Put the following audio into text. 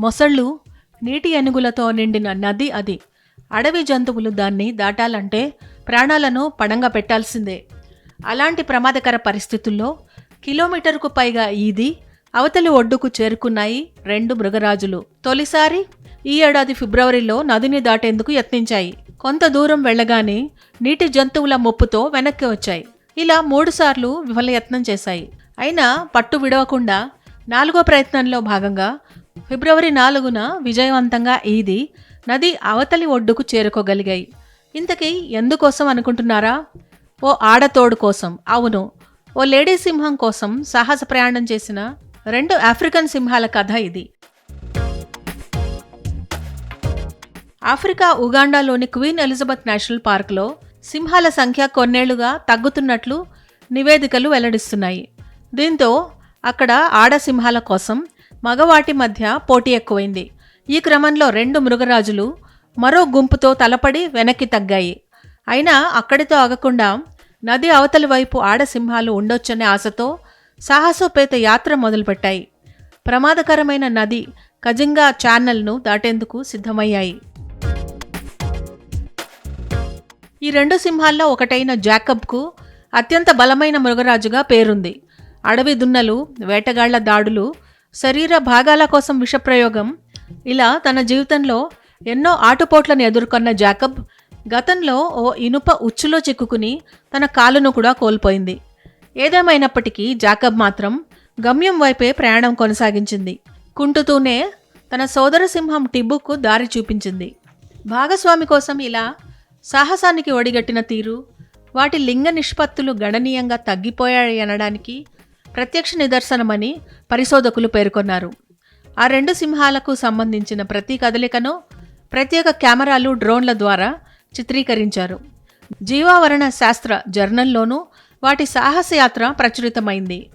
మొసళ్ళు నీటి ఏనుగులతో నిండిన నది అది. అడవి జంతువులు దాన్ని దాటాలంటే ప్రాణాలను పడంగా పెట్టాల్సిందే. అలాంటి ప్రమాదకర పరిస్థితుల్లో కిలోమీటర్కు పైగా ఈది అవతలి ఒడ్డుకు చేరుకున్నాయి రెండు మృగరాజులు. తొలిసారి ఈ ఏడాది ఫిబ్రవరిలో నదిని దాటేందుకు యత్నించాయి. కొంత దూరం వెళ్ళగానే నీటి జంతువుల ముప్పుతో వెనక్కి వచ్చాయి. ఇలా మూడుసార్లు విఫలయత్నం చేశాయి. అయినా పట్టు విడవకుండా నాలుగో ప్రయత్నంలో భాగంగా ఫిబ్రవరి నాలుగున విజయవంతంగా ఈది నది అవతలి ఒడ్డుకు చేరుకోగలిగాయి. ఇంతకీ ఎందుకోసం అనుకుంటున్నారా? ఓ ఆడతోడు కోసం. అవును. ఓ లేడీ సింహం కోసం సాహస ప్రయాణం చేసిన రెండు ఆఫ్రికన్ సింహాల కథ ఇది. ఆఫ్రికా ఉగాండాలోని క్వీన్ ఎలిజబెత్ నేషనల్ పార్క్లో సింహాల సంఖ్య కొన్నేళ్ళుగా తగ్గుతున్నట్లు నివేదికలు వెల్లడిస్తున్నాయి. దీంతో అక్కడ ఆడ సింహాల కోసం మగవాటి మధ్య పోటీ ఎక్కువైంది. ఈ క్రమంలో రెండు మృగరాజులు మరో గుంపుతో తలపడి వెనక్కి తగ్గాయి. అయినా అక్కడితో ఆగకుండా నది అవతలి వైపు ఆడ సింహాలు ఉండొచ్చనే ఆశతో సాహసోపేత యాత్ర మొదలుపెట్టాయి. ప్రమాదకరమైన నది కజింగా ఛానల్ను దాటేందుకు సిద్ధమయ్యాయి. ఈ రెండు సింహాల్లో ఒకటైన జాకబ్కు అత్యంత బలమైన మృగరాజుగా పేరుంది. అడవి దున్నలు వేటగాళ్ళ దాడులు శరీర భాగాల కోసం విషప్రయోగం. ఇలా తన జీవితంలో ఎన్నో ఆటుపోట్లను ఎదుర్కొన్న జాకబ్ గతంలో ఓ ఇనుప ఉచ్చులో చిక్కుకుని తన కాలును కూడా కోల్పోయింది. ఏదేమైనప్పటికీ జాకబ్ మాత్రం గమ్యం వైపే ప్రయాణం కొనసాగించింది. కుంటుతూనే తన సోదర సింహం టిబ్బుకు దారి చూపించింది. భాగస్వామి కోసం ఇలా సాహసానికి ఒడిగట్టిన తీరు వాటి లింగ నిష్పత్తులు గణనీయంగా తగ్గిపోయాయి అనడానికి ప్రత్యక్ష నిదర్శనమని పరిశోధకులు పేర్కొన్నారు. ఆ రెండు సింహాలకు సంబంధించిన ప్రతి కదలికను ప్రత్యేక కెమెరాలు డ్రోన్ల ద్వారా చిత్రీకరించారు. జీవావరణ శాస్త్ర జర్నల్లోనూ వాటి సాహసయాత్ర ప్రచురితమైంది.